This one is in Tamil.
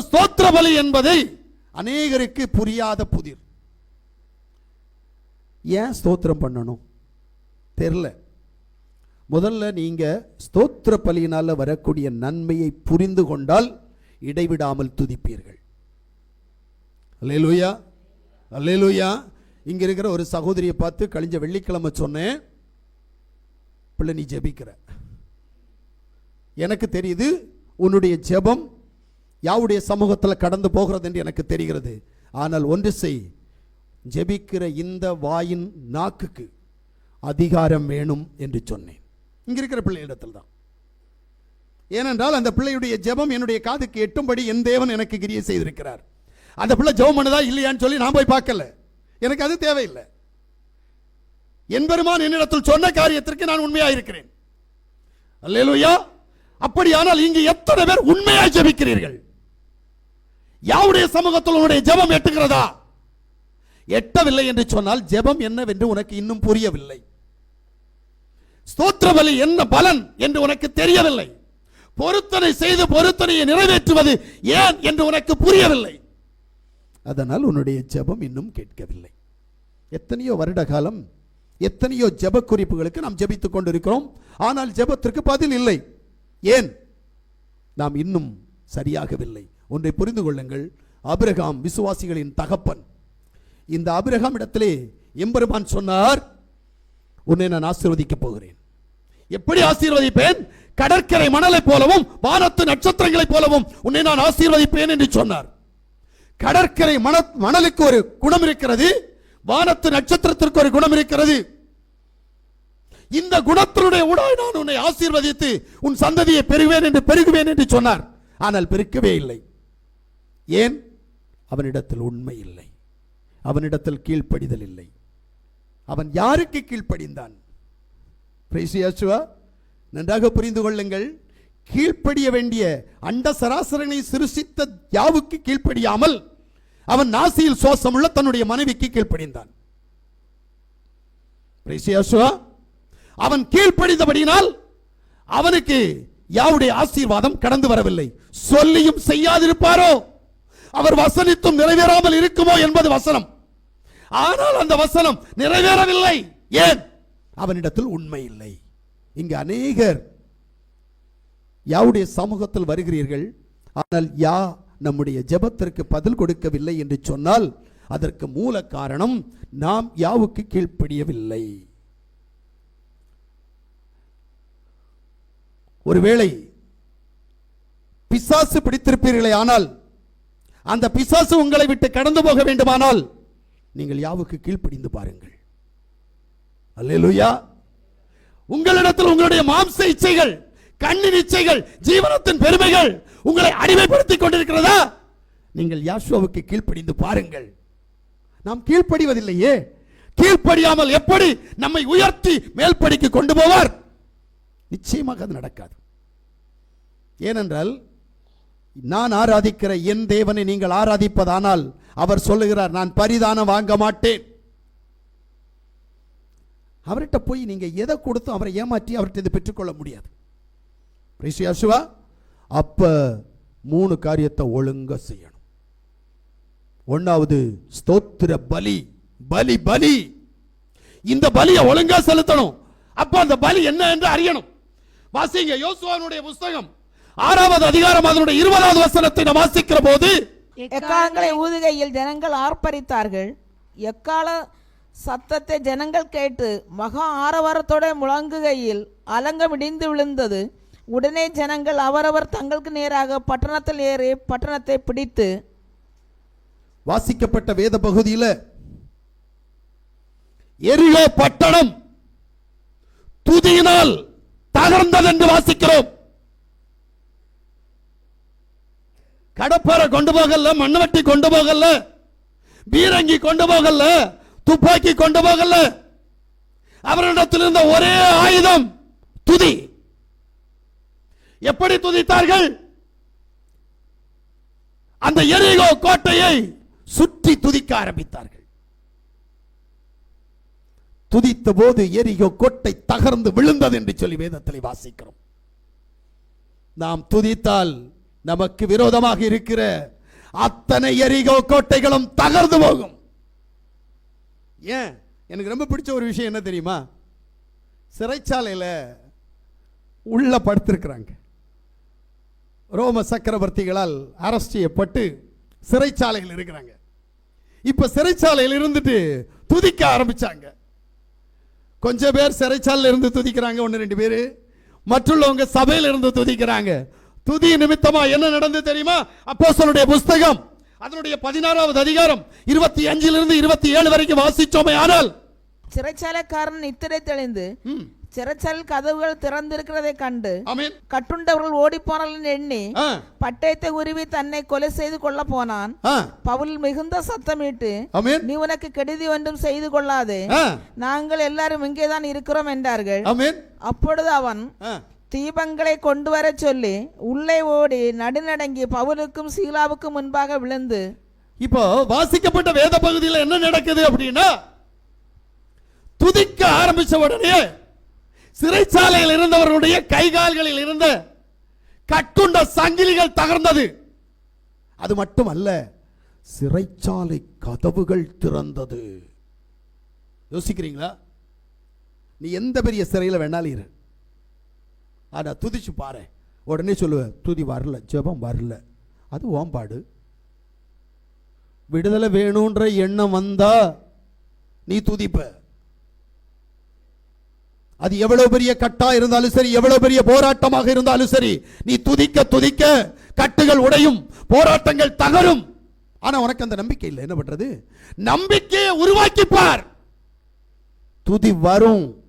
ஸ்தோத்திர பலி என்பதை அநேகருக்கு புரியாத புதிர். ஏன் ஸ்தோத்திரம் பண்ணணும்? தெரில. முதல்ல நீங்க ஸ்தோத்திர பலியினால வரக்கூடிய நன்மையை புரிந்து கொண்டால் இடைவிடாமல் துதிப்பீர்கள். அல்லேலூயா. அல்லேலூயா. இங்க இருக்கிற ஒரு சகோதரியை பார்த்து கழிஞ்ச வெள்ளிக்கிழமை சொன்னேன். பிள்ளை நீ ஜெபிக்கிற. எனக்கு தெரியுது உன்னுடைய ஜெபம் யாவுடைய சமூகத்தில் கடந்து போகிறது என்று எனக்கு தெரிகிறது. ஆனால் ஒன்று செய் ஜெபிக்கிற இந்த வாயின் நாக்குக்கு அதிகாரம் வேணும் என்று சொன்னேன். இங்க இருக்கிற பிள்ளையிடத்தில் தான். ஏனென்றால் அந்த பிள்ளையுடைய ஜெபம் என்னுடைய காதுக்கு எட்டும்படி என் தேவன் எனக்கு கிரியை செய்திருக்கிறார். அந்த பிள்ளை ஜெபம் பண்ணதா இல்லையான்னு சொல்லி நான் போய் பார்க்கல. எனக்கு அது தேவையில்லை. என் பெருமான் என்னிடத்தில் சொன்ன காரியத்திற்கு நான் உண்மையா இருக்கிறேன். அல்லேலூயா! அப்படியானால் இங்கு எத்தனை பேர் உண்மையாக ஜெபிக்கிறீர்கள்? யாருடைய சமூகத்தில் உன்னுடைய ஜெபம் எட்டுகிறதா? எட்டவில்லை என்று சொன்னால் ஜெபம் என்னவென்று உனக்கு இன்னும் புரியவில்லை. ஸ்தோத்திர பலி என்ன பலன் என்று உனக்கு தெரியவில்லை. பொருத்தனை செய்து பொருத்தனையை நிறைவேற்றுவது ஏன் என்று உனக்கு புரியவில்லை. அதனால் உன்னுடைய ஜெபம் இன்னும் கேட்கவில்லை. எத்தனையோ வருட காலம் எத்தனையோ ஜெப குறிப்புகளுக்கு நாம் ஜெபித்துக் கொண்டிருக்கிறோம். ஆனால் ஜெபத்திற்கு பதில் இல்லை. ஏன்? நாம் இன்னும் சரியாகவில்லை. ஒன்றை புரிந்து கொள்ளுங்கள். அபிரகாம் விசுவாசிகளின் தகப்பன். இந்த அபிரகாம் இடத்திலே எம்பெருமான் சொன்னார் உன்னை நான் ஆசீர்வதிக்கப் போகிறேன். எப்படி ஆசீர்வதிப்பேன்? கடற்கரை மணலைப் போலவும் வானத்து நட்சத்திரங்களைப் போலவும் உன்னை நான் ஆசீர்வதிப்பேன் என்று சொன்னார். கடற்கரை மண மணலுக்கு ஒரு குணம் இருக்கிறது வானத்து நட்சத்திரத்திற்கு ஒரு குணம் இருக்கிறது. இந்த குணத்தினுடைய உடாய் நான் உன்னை ஆசீர்வதித்து உன் சந்ததியை பெறுவேன் என்று பெருகுவேன் என்று சொன்னார். ஆனால் பெருக்கவே இல்லை. ஏன்? அவனிடத்தில் உண்மை இல்லை. அவனிடத்தில் கீழ்ப்படிதல் இல்லை. அவன் யாருக்கு கீழ்ப்படிந்தான்? நன்றாக புரிந்து கொள்ளுங்கள். கீழ்ப்படிய வேண்டிய அண்ட சராசரனை சிருஷித்த யாவுக்கு கீழ்ப்படியாமல் அவன் நாசியில் சோசமுள்ள தன்னுடைய மனைவிக்கு கீழ்ப்படிந்தான். அவன் கீழ்ப்படிந்தபடியினால் அவனுக்கு யாவுடைய ஆசீர்வாதம் கடந்து வரவில்லை. சொல்லியும் செய்யாதிருப்பாரோ? அவர் வசனித்தும் நிறைவேறாமல் இருக்குமோ என்பது வசனம். ஆனால் அந்த வசனம் நிறைவேறவில்லை. ஏன்? அவனிடத்தில் உண்மை இல்லை. இங்கு அநேகர் யாவுடைய சமூகத்தில் வருகிறீர்கள். ஆனால் யா நம்முடைய ஜெபத்திற்கு பதில் கொடுக்கவில்லை என்று சொன்னால் அதற்கு மூல காரணம் நாம் யாவுக்கு கீழ்ப்படியவில்லை. ஒருவேளை பிசாசு பிடித்திருப்பீர்களே ஆனால் அந்த பிசாசு உங்களை விட்டு கடந்து போக வேண்டுமானால் நீங்கள் யாவுக்கு கீழ்ப்படிந்து பாருங்கள். அல்லேலூயா. உங்களிடத்தில் உங்களுடைய மாம்ச இச்சைகள் கண்ணின் இச்சைகள் ஜீவனத்தின் பெருமைகள் உங்களை அடிமைப்படுத்திக் கொண்டிருக்கிறதா? நீங்கள் யாஷுவாவுக்கு கீழ்ப்படிந்து பாருங்கள். நாம் கீழ்ப்படிவதில்லையே. கீழ்ப்படியாமல் எப்படி நம்மை உயர்த்தி மேல்படிக்கு கொண்டு போவார்? நிச்சயமாக அது நடக்காது. ஏனென்றால் நான் ஆராதிக்கிற என் தேவனை நீங்கள் ஆராதிப்பதானால் அவர் சொல்லுகிறார் நான் பரிதானம் வாங்க மாட்டேன். அவர்கிட்ட போய் நீங்க எதை கொடுத்தும் அவரை ஏமாற்றி அவர்கிட்ட இதை பெற்றுக்கொள்ள முடியாது. அசுவா அப்போ அப்ப மூணு காரியத்தை ஒழுங்கா செய்யணும். ஒன்னாவது ஸ்தோத்திர பலி பலி பலி. இந்த பலியை ஒழுங்கா செலுத்தணும். அப்போ அந்த பலி என்ன என்று அறியணும். வாசிங்க யோசுவானுடைய புஸ்தகம் ஆறாவது அதிகாரம் அதனுடைய இருபதாவது வசனத்தை நாம் வாசிக்கிற போது எக்காலங்களை ஊதுகையில் ஜனங்கள் ஆர்ப்பரித்தார்கள்? எக்கால சத்தத்தை ஜனங்கள் கேட்டு மகா ஆரவாரத்தோட முழங்குகையில் அலங்கம் இடிந்து விழுந்தது. உடனே ஜனங்கள் அவரவர் தங்களுக்கு நேராக பட்டணத்தில் ஏறி பட்டணத்தை பிடித்து வாசிக்கப்பட்ட வேத பகுதியில் எரியோ பட்டணம் துதியினால் தகர்ந்தது என்று வாசிக்கிறோம். கடப்பாரை கொண்டு போகல மண்ணவட்டி கொண்டு போகல பீரங்கி கொண்டு போகல துப்பாக்கி கொண்டு போகல. அவரிடத்தில் இருந்த ஒரே ஆயுதம் துதி. எப்படி துதித்தார்கள்? அந்த எரிகோ கோட்டையை சுற்றி துதிக்க ஆரம்பித்தார்கள். துதித்த போது எரிகோ கோட்டை தகர்ந்து விழுந்தது என்று சொல்லி வேதத்தில் வாசிக்கிறோம். நாம் துதித்தால் நமக்கு விரோதமாக இருக்கிற அத்தனை எரிகோ கோட்டைகளும் தகர்ந்து போகும். ஏன்? எனக்கு ரொம்ப பிடிச்ச ஒரு விஷயம் என்ன தெரியுமா? சிறைச்சாலையில் உள்ள படுத்திருக்கிறாங்க. ரோம சக்கரவர்த்திகளால் அரஸ்ட் செய்யப்பட்டு சிறைச்சாலையில் இருக்கிறாங்க. இப்போ சிறைச்சாலையில் இருந்துட்டு துதிக்க ஆரம்பிச்சாங்க. கொஞ்சம் பேர் சிறைச்சாலையில் இருந்து துதிக்கிறாங்க ஒன்று ரெண்டு பேர். மற்றுள்ளவங்க சபையில் இருந்து துதிக்கிறாங்க. துதி நிமித்தமா என்ன நடந்தது தெரியுமா? அப்போஸ்தலருடைய புஸ்தகம் அதனுடைய பதினாறாவது அதிகாரம் இருபத்தி அஞ்சிலிருந்து இருபத்தி ஏழு வரைக்கும் வாசிச்சோமே ஆனால். சிறைச்சாலைக்காரன் நித்திரை தெளிந்து சிறைச்சாலை கதவுகள் திறந்திருக்கிறதை கண்டு கட்டுண்டவர்கள் ஓடிப்போனார்கள் எண்ணி ஆ, பட்டயத்தை உருவி தன்னை கொலை செய்து கொள்ள போனான். பவுல் மிகுந்த சத்தமிட்டு நீ உனக்கு கெடுதி ஒன்றும் செய்து கொள்ளாதே. நாங்கள் எல்லாரும் இங்கேதான் இருக்கிறோம் என்றார்கள். அப்பொழுது அவன் தீபங்களை கொண்டு வர சொல்லி உள்ளே ஓடி நடுநடங்கி பவுலுக்கும் சீலாவுக்கும் முன்பாக விழுந்து இப்போ வாசிக்கப்பட்ட வேத பகுதியில் என்ன நடக்குது அப்படின்னா துதிக்க ஆரம்பிச்ச உடனே சிறைச்சாலையில் இருந்தவர்களுடைய கைகால்களில் இருந்த கட்டுண்ட சங்கிலிகள் தகர்ந்தது. அது மட்டுமல்ல சிறைச்சாலை கதவுகள் திறந்தது. யோசிக்கிறீங்களா? நீ எந்த பெரிய சிறையில் வேணாலும் இரு. அதை துதிச்சு பாரு. உடனே சொல்லுவேன் துதி வரல ஜெபம் வரல. அது ஓம்பாடு விடுதலை வேணுன்ற எண்ணம் வந்தா நீ துதிப்ப. அது எவ்வளவு பெரிய கட்டா இருந்தாலும் சரி எவ்வளவு பெரிய போராட்டமாக இருந்தாலும் சரி நீ துதிக்க துதிக்க கட்டுகள் உடையும் போராட்டங்கள் தகரும். ஆனா உனக்கு அந்த நம்பிக்கை இல்லை. என்ன பண்றது? நம்பிக்கையை உருவாக்கி பார் துதி வரும்.